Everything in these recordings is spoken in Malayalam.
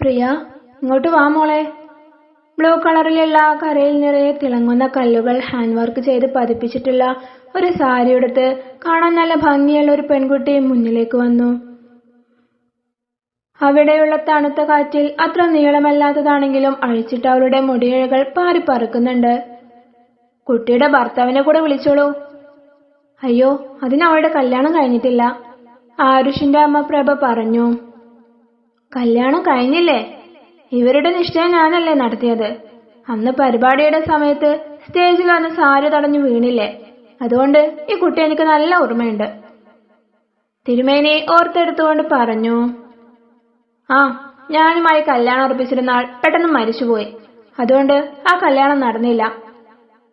പ്രിയ ഇങ്ങോട്ട് വാ മോളെ. ബ്ലൂ കളറിലുള്ള കരയിൽ നിറയെ തിളങ്ങുന്ന കല്ലുകൾ ഹാൻഡ് വർക്ക് ചെയ്ത് പതിപ്പിച്ചിട്ടുള്ള ഒരു സാരി ഉടുത്ത് കാണാൻ നല്ല ഭംഗിയുള്ള ഒരു പെൺകുട്ടി മുന്നിലേക്ക് വന്നു. അവിടെയുള്ള തണുത്ത കാറ്റിൽ അത്ര നീളമല്ലാത്തതാണെങ്കിലും അഴിച്ചിട്ട് അവളുടെ മുടിയിഴകൾ പാറിപ്പറക്കുന്നുണ്ട് കുട്ടിയുടെ ഭർത്താവിനെ കൂടെ വിളിച്ചോളൂ. അയ്യോ അതിന് അവളുടെ കല്യാണം കഴിഞ്ഞിട്ടില്ല. ആരുഷിന്റെ അമ്മ പ്രഭ പറഞ്ഞു. കല്യാണം കഴിഞ്ഞില്ലേ? ഇവരുടെ നിശ്ചയം ഞാനല്ലേ നടത്തിയത്. അന്ന് പരിപാടിയുടെ സമയത്ത് സ്റ്റേജിൽ വന്ന് സാരി തടഞ്ഞു വീണില്ലേ? അതുകൊണ്ട് ഈ കുട്ടി എനിക്ക് നല്ല ഓർമ്മയുണ്ട്. തിരുമേനി ഓർത്തെടുത്തുകൊണ്ട് പറഞ്ഞു ആ ഞാനുമായി കല്യാണം ഉറപ്പിച്ചിരുന്ന ആൾ പെട്ടെന്ന് മരിച്ചുപോയി. അതുകൊണ്ട് ആ കല്യാണം നടന്നില്ല.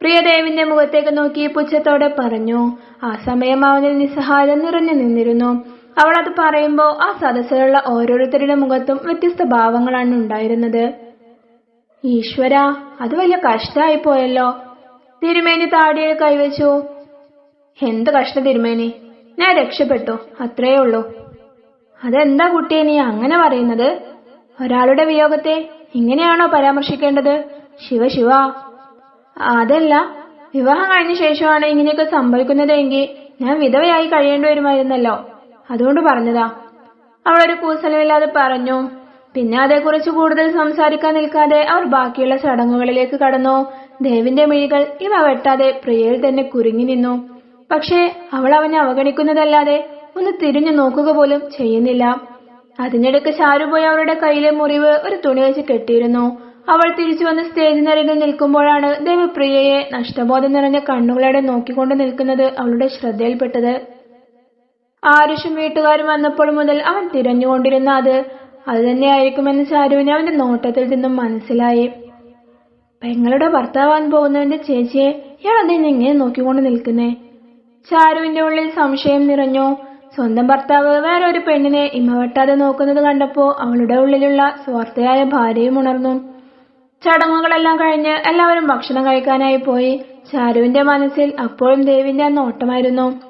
പ്രിയദേവിന്റെ മുഖത്തേക്ക് നോക്കി പുച്ഛത്തോടെ പറഞ്ഞു ആ സമയം അവനിൽ നിസ്സഹായത നിറഞ്ഞു നിന്നിരുന്നു. അവൾ അത് പറയുമ്പോൾ ആ സദസ്സിലുള്ള ഓരോരുത്തരുടെ മുഖത്തും വ്യത്യസ്ത ഭാവങ്ങളാണ് ഉണ്ടായിരുന്നത്. ഈശ്വര അത് വലിയ കഷ്ടമായി പോയല്ലോ തിരുമേനി താടിയെ കൈവച്ചു. എന്ത് കഷ്ട തിരുമേനി? ഞാൻ രക്ഷപ്പെട്ടു അത്രേ ഉള്ളൂ. അതെന്താ കുട്ടിയെ നീ അങ്ങനെ പറയുന്നത്? ഒരാളുടെ വിയോഗത്തെ ഇങ്ങനെയാണോ പരാമർശിക്കേണ്ടത്? ശിവ ശിവ. അതല്ല വിവാഹം കഴിഞ്ഞ ശേഷമാണ് ഇങ്ങനെയൊക്കെ സംഭവിക്കുന്നതെങ്കിൽ ഞാൻ വിധവയായി കഴിയേണ്ടി വരുമായിരുന്നല്ലോ. അതുകൊണ്ട് പറഞ്ഞതാ. അവളൊരു കൂസലമില്ലാതെ പറഞ്ഞു. പിന്നെ അതേക്കുറിച്ച് കൂടുതൽ സംസാരിക്കാൻ നിൽക്കാതെ അവർ ബാക്കിയുള്ള ചടങ്ങുകളിലേക്ക് കടന്നു. ദേവിന്റെ മിഴികൾ ഇവ വെട്ടാതെ പ്രിയയിൽ തന്നെ കുരുങ്ങി നിന്നു. പക്ഷേ അവൾ അവനെ അവഗണിക്കുന്നതല്ലാതെ ഒന്ന് തിരിഞ്ഞു നോക്കുക പോലും ചെയ്യുന്നില്ല. അതിനിടയ്ക്ക് ചാരു പോയി അവളുടെ കയ്യിലെ മുറിവ് ഒരു തുണി വെച്ച് കെട്ടിയിരുന്നു. അവൾ തിരിച്ചു വന്ന് സ്റ്റേജിനരികിൽ നിൽക്കുമ്പോഴാണ് ദേവി പ്രിയയെ നഷ്ടബോധം നിറഞ്ഞ കണ്ണുകളോടെ നോക്കിക്കൊണ്ട് നിൽക്കുന്നത് അവളുടെ ശ്രദ്ധയിൽപ്പെട്ടത്. ആരുഷും വീട്ടുകാരും വന്നപ്പോൾ മുതൽ അവൻ തിരഞ്ഞുകൊണ്ടിരുന്ന അത് അത് തന്നെയായിരിക്കുമെന്ന് ചാരുവിന് അവന്റെ നോട്ടത്തിൽ നിന്നും മനസ്സിലായി. പെങ്ങളുടെ ഭർത്താവാൻ പോകുന്നവന്റെ ചേച്ചിയെ ഇയാൾ അതിനെ എങ്ങനെ നോക്കിക്കൊണ്ട് നിൽക്കുന്നേ? ചാരുവിന്റെ ഉള്ളിൽ സംശയം നിറഞ്ഞു. സ്വന്തം ഭർത്താവ് വേറെ ഒരു പെണ്ണിനെ ഇമവെട്ടാതെ നോക്കുന്നത് കണ്ടപ്പോ അവളുടെ ഉള്ളിലുള്ള സ്വാർത്ഥയായ ഭാര്യയും ഉണർന്നു. ചടങ്ങുകളെല്ലാം കഴിഞ്ഞ് എല്ലാവരും ഭക്ഷണം കഴിക്കാനായി പോയി. ചാരുവിന്റെ മനസ്സിൽ അപ്പോഴും ദേവിന്റെ നോട്ടമായിരുന്നു.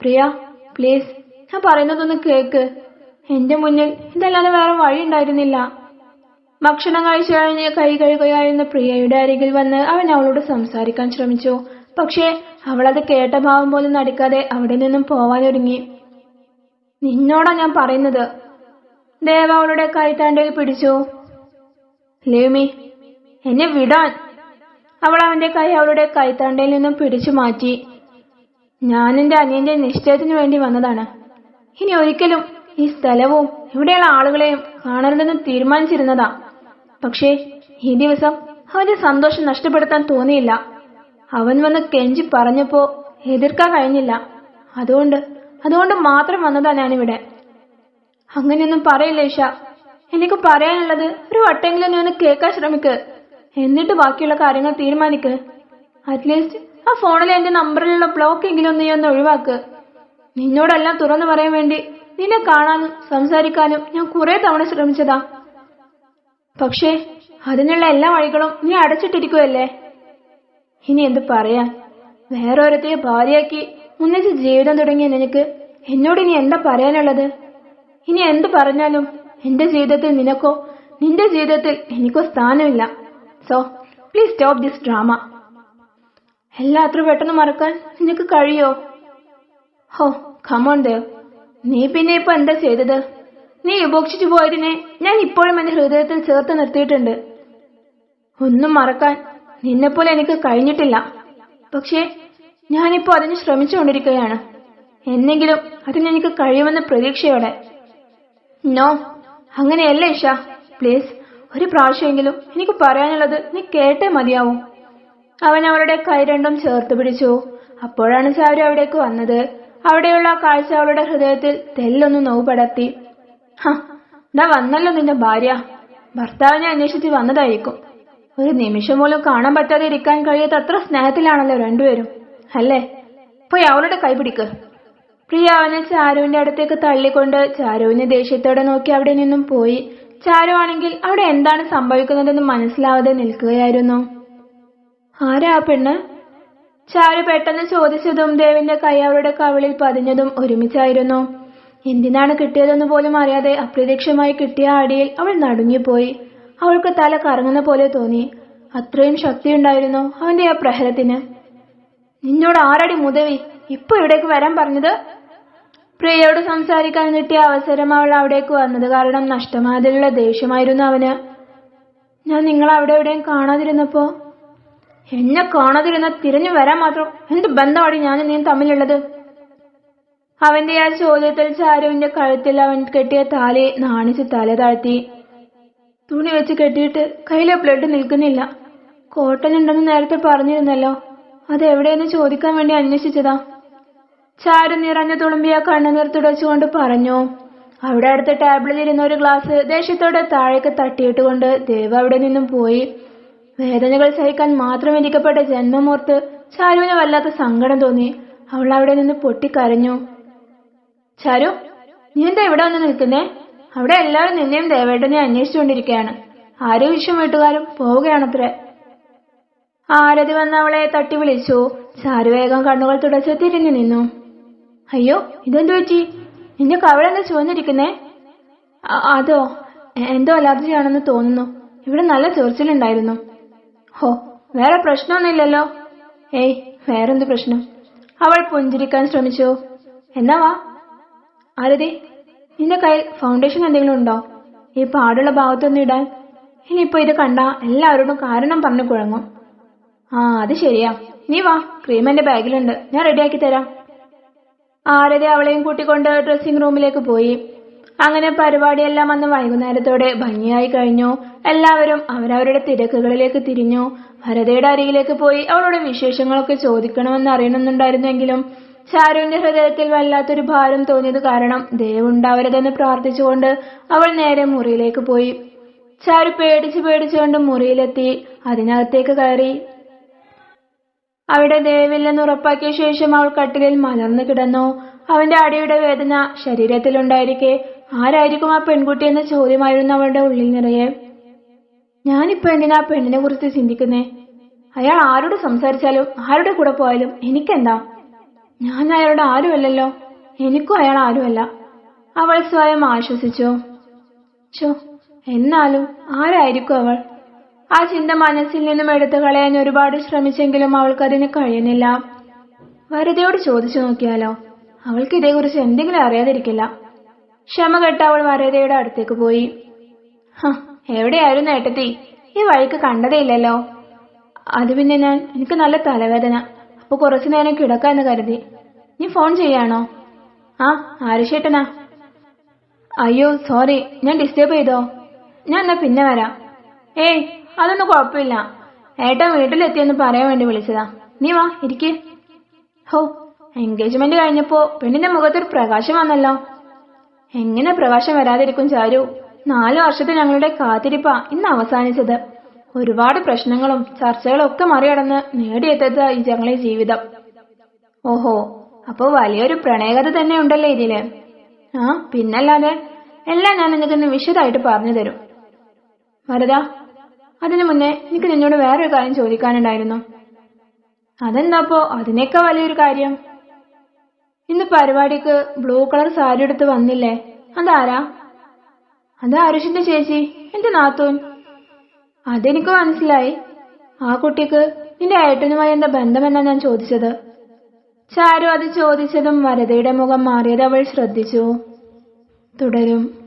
പ്രിയ പ്ലീസ് ഞാൻ പറയുന്നതൊന്ന് കേക്ക്. എന്റെ മുന്നിൽ ഇതല്ലാതെ വേറെ വഴി ഉണ്ടായിരുന്നില്ല. ഭക്ഷണം കഴിച്ചു കഴിഞ്ഞ് കൈ കഴുകുകയായിരുന്ന പ്രിയയുടെ അരികിൽ വന്ന് അവൻ അവളോട് സംസാരിക്കാൻ ശ്രമിച്ചു. പക്ഷേ അവളത് കേട്ട ഭാവം പോലും നടിക്കാതെ അവിടെ നിന്നും പോവാനൊരുങ്ങി നിന്നോടാ ഞാൻ പറയുന്നത്? ദേവ അവളുടെ കൈത്താണ്ടയിൽ പിടിച്ചു. ലേമി എന്നെ വിടാൻ. അവൾ അവന്റെ കൈ അവളുടെ കൈത്താണ്ടയിൽ നിന്നും പിടിച്ചു മാറ്റി. ഞാൻ എന്റെ അനിയന്റെ നിശ്ചയത്തിന് വേണ്ടി വന്നതാണ്. ഇനി ഒരിക്കലും ഈ സ്ഥലവും ഇവിടെയുള്ള ആളുകളെയും കാണരുതെന്ന് തീരുമാനിച്ചിരുന്നതാ. പക്ഷേ ഈ ദിവസം അവന്റെ സന്തോഷം നഷ്ടപ്പെടുത്താൻ തോന്നിയില്ല. അവൻ വന്ന് കെഞ്ചി പറഞ്ഞപ്പോ എതിർക്കാൻ കഴിഞ്ഞില്ല. അതുകൊണ്ട് അതുകൊണ്ട് മാത്രം വന്നതാ ഞാനിവിടെ. അങ്ങനെയൊന്നും പറയില്ല ഇഷ എനിക്ക് പറയാനുള്ളത് ഒരു വട്ടെങ്കിലും ഒന്ന് കേൾക്കാൻ ശ്രമിക്ക്. എന്നിട്ട് ബാക്കിയുള്ള കാര്യങ്ങൾ തീരുമാനിക്ക്. അറ്റ്ലീസ്റ്റ് ആ ഫോണിൽ എന്റെ നമ്പറിലുള്ള ബ്ലോക്ക് എങ്കിലും നീ ഒന്ന് ഒഴിവാക്ക്. നിന്നോടെല്ലാം തുറന്നു പറയാൻ വേണ്ടി നിന്നെ കാണാനും സംസാരിക്കാനും ഞാൻ കുറെ തവണ ശ്രമിച്ചതാ. പക്ഷേ അതിനുള്ള എല്ലാ വഴികളും നീ അടച്ചിട്ടിരിക്കുവല്ലേ ഇനി എന്ത് പറയാൻ? വേറൊരുത്തെ ഭാര്യയാക്കി ഒന്നിച്ച് ജീവിതം തുടങ്ങിയ നിനക്ക് എന്നോട് ഇനി എന്താ പറയാനുള്ളത്? ഇനി എന്ത് പറഞ്ഞാലും എന്റെ ജീവിതത്തിൽ നിനക്കോ നിന്റെ ജീവിതത്തിൽ എനിക്കോ സ്ഥാനമില്ല. So please stop this drama എല്ലാം അത്ര പെട്ടെന്ന് മറക്കാൻ നിനക്ക് കഴിയോ? ഹോ കമോൺ ദേവ്. നീ പിന്നെ ഇപ്പൊ എന്താ ചെയ്തത്? നീ ഉപേക്ഷിച്ചു പോയതിനെ ഞാൻ ഇപ്പോഴും എന്റെ ഹൃദയത്തിൽ ചേർത്ത് നിർത്തിയിട്ടുണ്ട്. ഒന്നും മറക്കാൻ നിന്നെപ്പോലെ എനിക്ക് കഴിഞ്ഞിട്ടില്ല. പക്ഷേ ഞാനിപ്പോ അതിന് ശ്രമിച്ചുകൊണ്ടിരിക്കുകയാണ്. എന്നെങ്കിലും അതിനെനിക്ക് കഴിയുമെന്ന പ്രതീക്ഷയോടെ. നോ അങ്ങനെയല്ല ഇഷ. പ്ലീസ് ഒരു പ്രാവശ്യമെങ്കിലും എനിക്ക് പറയാനുള്ളത് നീ കേട്ടേ മതിയാവും. അവൻ അവളുടെ കൈ രണ്ടും ചേർത്ത് പിടിച്ചു. അപ്പോഴാണ് ചാരു അവിടേക്ക് വന്നത്. അവിടെയുള്ള കാഴ്ച അവളുടെ ഹൃദയത്തിൽ തെല്ലൊന്ന് നോവ് പടർത്തി. ഹ വന്നല്ലോ നിന്റെ ഭാര്യ. ഭർത്താവിനെ അന്വേഷിച്ച് വന്നതായിരിക്കും. ഒരു നിമിഷം പോലും കാണാൻ പറ്റാതെ ഇരിക്കാൻ കഴിയാത്ത അത്ര സ്നേഹത്തിലാണല്ലോ രണ്ടുപേരും. അല്ലേ? പോയി അവളുടെ കൈ പിടിക്ക്. പ്രിയ അവനെ ചാരുവിന്റെ അടുത്തേക്ക് തള്ളിക്കൊണ്ട് ചാരുവിനെ ദേഷ്യത്തോടെ നോക്കി അവിടെ നിന്നും പോയി. ചാരു ആണെങ്കിൽ അവിടെ എന്താണ് സംഭവിക്കുന്നതെന്ന് മനസ്സിലാവാതെ നിൽക്കുകയായിരുന്നു. ആരാ ആ പെണ്ണ്? ചാരു പെട്ടെന്ന് ചോദിച്ചതും ദേവിന്റെ കൈ അവളുടെ കവിളിൽ പതിഞ്ഞതും ഒരുമിച്ചായിരുന്നു. എന്തിനാണ് കിട്ടിയതെന്ന് പോലും അറിയാതെ അപ്രതീക്ഷമായി കിട്ടിയ അടിയിൽ അവൾ നടുങ്ങിപ്പോയി. അവൾക്ക് തല കറങ്ങുന്ന പോലെ തോന്നി. അത്രയും ശക്തിയുണ്ടായിരുന്നു അവന്റെ ആ പ്രഹരത്തിന്. നിന്നോട് ആരടി മുതവി? ഇപ്പൊ ഇവിടേക്ക് വരാൻ പറഞ്ഞത്? പ്രിയയോട് സംസാരിക്കാൻ കിട്ടിയ അവസരം അവൾ അവിടേക്ക് വന്നത് കാരണം നഷ്ടമായതിലുള്ള ദേഷ്യമായിരുന്നു അവന്. ഞാൻ നിങ്ങൾ അവിടെ എവിടെയും കാണാതിരുന്നപ്പോ എന്നെ കാണാതിരുന്ന തിരിഞ്ഞു വരാൻ മാത്രം എന്ത് ബന്ധമാണ് ഞാനും നീ തമ്മിലുള്ളത്? അവന്റെ ആ ചോദ്യത്തിൽ ചാരുവിന്റെ കഴുത്തിൽ അവൻ കെട്ടിയ താലി നാണിച്ച് തല താഴ്ത്തി. തുണി വെച്ച് കെട്ടിയിട്ട് കയ്യിലെ ബ്ലഡ് നിൽക്കുന്നില്ല. കോട്ടൺ ഉണ്ടെന്ന് നേരത്തെ പറഞ്ഞിരുന്നല്ലോ. അത് എവിടെയെന്ന് ചോദിക്കാൻ വേണ്ടി അന്വേഷിച്ചതാ. ചാരു നിറഞ്ഞു തുളുമ്പിയ കണ്ണുനീർ തുടച്ചുകൊണ്ട് പറഞ്ഞു അവിടെ അടുത്ത ടേബിളിൽ ഇരുന്ന ഒരു ഗ്ലാസ് ദേഷ്യത്തോടെ താഴേക്ക് തട്ടിയിട്ടുകൊണ്ട് ദേവ് അവിടെ നിന്നും പോയി. വേദനകൾ സഹിക്കാൻ മാത്രം ഇരിക്കപ്പെട്ട ജന്മമോർത്ത് ചാരുവിന് വല്ലാത്ത സങ്കടം തോന്നി. അവൾ അവിടെ നിന്ന് പൊട്ടിക്കരഞ്ഞു. ചാരു നീ എന്താ ഇവിടെ വന്ന് നിൽക്കുന്നേ? അവിടെ എല്ലാവരും നിന്നെയും ദേവേട്ടനെ അന്വേഷിച്ചുകൊണ്ടിരിക്കുകയാണ്. ആരും വിശ്വം വീട്ടുകാരും പോവുകയാണത്രേ. ആരതി വന്ന് അവളെ തട്ടി വിളിച്ചു. ചാരു വേഗം കണ്ണുകൾ തുടച്ച് തിരിഞ്ഞു നിന്നു. അയ്യോ ഇതെന്തു പറ്റി? നിന്റെ കവളെന്താ ചുവന്നിരിക്കുന്നേ? അതോ എന്തോ അലർജിയാണെന്ന് തോന്നുന്നു. ഇവിടെ നല്ല ചൊറിച്ചിലുണ്ടായിരുന്നു. ഹോ വേറെ പ്രശ്നമൊന്നുമില്ലല്ലോ. ഏയ് വേറെന്ത് പ്രശ്നം? അവൾ പുഞ്ചിരിക്കാൻ ശ്രമിച്ചു. എന്നാ വാ. ആരതി നിന്റെ കയ്യിൽ ഫൗണ്ടേഷൻ എന്തെങ്കിലും ഉണ്ടോ? ഈ പാടുള്ള ഭാഗത്തൊന്നും ഇടാൻ. ഇനിയിപ്പോ ഇത് കണ്ട എല്ലാവരോടും കാരണം പറഞ്ഞു കുഴങ്ങും. ആ അത് ശരിയാ. നീ വാ ക്രീം എന്റെ ബാഗിലുണ്ട്. ഞാൻ റെഡിയാക്കി തരാം. ആരതി അവളെയും കൂട്ടിക്കൊണ്ട് ഡ്രസ്സിംഗ് റൂമിലേക്ക് പോയി. അങ്ങനെ പരിപാടിയെല്ലാം അന്ന് വൈകുന്നേരത്തോടെ ഭംഗിയായി കഴിഞ്ഞു. എല്ലാവരും അവരവരുടെ തിരക്കുകളിലേക്ക് തിരിഞ്ഞു. ഭരതയുടെ അരികിലേക്ക് പോയി അവളുടെ വിശേഷങ്ങളൊക്കെ ചോദിക്കണമെന്ന് അറിയണമെന്നുണ്ടായിരുന്നെങ്കിലും ചാരുവിന്റെ ഹൃദയത്തിൽ വല്ലാത്തൊരു ഭാരം തോന്നിയത് കാരണം ദയവുണ്ടാവരുതെന്ന് പ്രാർത്ഥിച്ചുകൊണ്ട് അവൾ നേരെ മുറിയിലേക്ക് പോയി. ചാരു പേടിച്ച് പേടിച്ചുകൊണ്ട് മുറിയിലെത്തി. അതിനകത്തേക്ക് കയറി. അവിടെ ദേവില്ലെന്ന് ഉറപ്പാക്കിയ ശേഷം അവൾ കട്ടിലിൽ മലർന്നു കിടന്നു. അവന്റെ അടിയുടെ വേദന ശരീരത്തിലുണ്ടായിരിക്കെ ആരായിരിക്കും ആ പെൺകുട്ടി എന്ന ചോദ്യമായിരുന്നു അവളുടെ ഉള്ളിൽ നിറയെ. ഞാനിപ്പോ എന്തിനാ പെണ്ണിനെ കുറിച്ച് ചിന്തിക്കുന്നേ? അയാൾ ആരോട് സംസാരിച്ചാലും ആരുടെ കൂടെ പോയാലും എനിക്കെന്താ? ഞാൻ അയാളുടെ ആരുമല്ലല്ലോ? എനിക്കും അയാൾ ആരുമല്ല. അവൾ സ്വയം ആശ്വസിച്ചു. ചോ എന്നാലും ആരായിരിക്കും അവൾ? ആ ചിന്ത മനസ്സിൽ നിന്നും എടുത്തു കളയാൻ ഒരുപാട് ശ്രമിച്ചെങ്കിലും അവൾക്കതിന് കഴിയുന്നില്ല. വരതയോട് ചോദിച്ചു നോക്കിയാലോ? അവൾക്ക് ഇതേക്കുറിച്ച് എന്തെങ്കിലും അറിയാതിരിക്കില്ല. ക്ഷമ കെട്ട അവൾ വരതയുടെ അടുത്തേക്ക് പോയി. ഹ, എവിടെയായിരുന്നു ഏട്ടത്തി? ഈ വഴിക്ക് കണ്ടതേയില്ലല്ലോ. അത് പിന്നെ ഞാൻ എനിക്ക് നല്ല തലവേദന. അപ്പൊ കുറച്ചു നേരം കിടക്കാന്ന് കരുതി. നീ ഫോൺ ചെയ്യാണോ? ആ ആരുഷേട്ടനാ അയ്യോ സോറി ഞാൻ ഡിസ്റ്റേബ് ചെയ്തോ? ഞാൻ എന്നാ പിന്നെ വരാം. ഏയ് അതൊന്നും കുഴപ്പമില്ല. ഏട്ടൻ വീട്ടിലെത്തിയെന്ന് പറയാൻ വേണ്ടി വിളിച്ചതാ. നീ വാ ഇരിക്കേ. ഹോ എൻഗേജ്മെന്റ് കഴിഞ്ഞപ്പോ പെണ്ണിന്റെ മുഖത്തൊരു പ്രകാശം വന്നല്ലോ. എങ്ങനെ പ്രകാശം വരാതിരിക്കും ചാരു? നാലു വർഷത്തെ ഞങ്ങളുടെ കാത്തിരിപ്പാ ഇന്ന് അവസാനിച്ചത്. ഒരുപാട് പ്രശ്നങ്ങളും ചർച്ചകളും ഒക്കെ മറികടന്ന് നേടിയെത്തത് ഈ ഞങ്ങളെ ജീവിതം. ഓഹോ അപ്പൊ വലിയൊരു പ്രണയകഥ തന്നെ ഉണ്ടല്ലേ ഇതിൽ? ആ പിന്നല്ലാതെ എല്ലാം ഞാൻ നിങ്ങൾക്ക് വിശദമായിട്ട് പറഞ്ഞു തരും. വരദ അതിനു മുന്നേ എനിക്ക് നിന്നോട് വേറൊരു കാര്യം ചോദിക്കാനുണ്ടായിരുന്നു. അതെന്താപ്പോ അതിനേക്കാ വലിയൊരു കാര്യം? ഇന്ന് പരിപാടിക്ക് ബ്ലൂ കളർ സാരി എടുത്ത് വന്നില്ലേ? അതാരാ? അത് ആരുഷിന്റെ ചേച്ചി. എന്റെ നാത്തൂൻ. അതെനിക്ക് മനസ്സിലായി. ആ കുട്ടിക്ക് നിന്റെ ഏട്ടനുമായി എന്താ ബന്ധമെന്നാ ഞാൻ ചോദിച്ചത്? ചാരു അത് ചോദിച്ചതും വരതയുടെ മുഖം മാറിയത് അവൾ ശ്രദ്ധിച്ചു. തുടരും.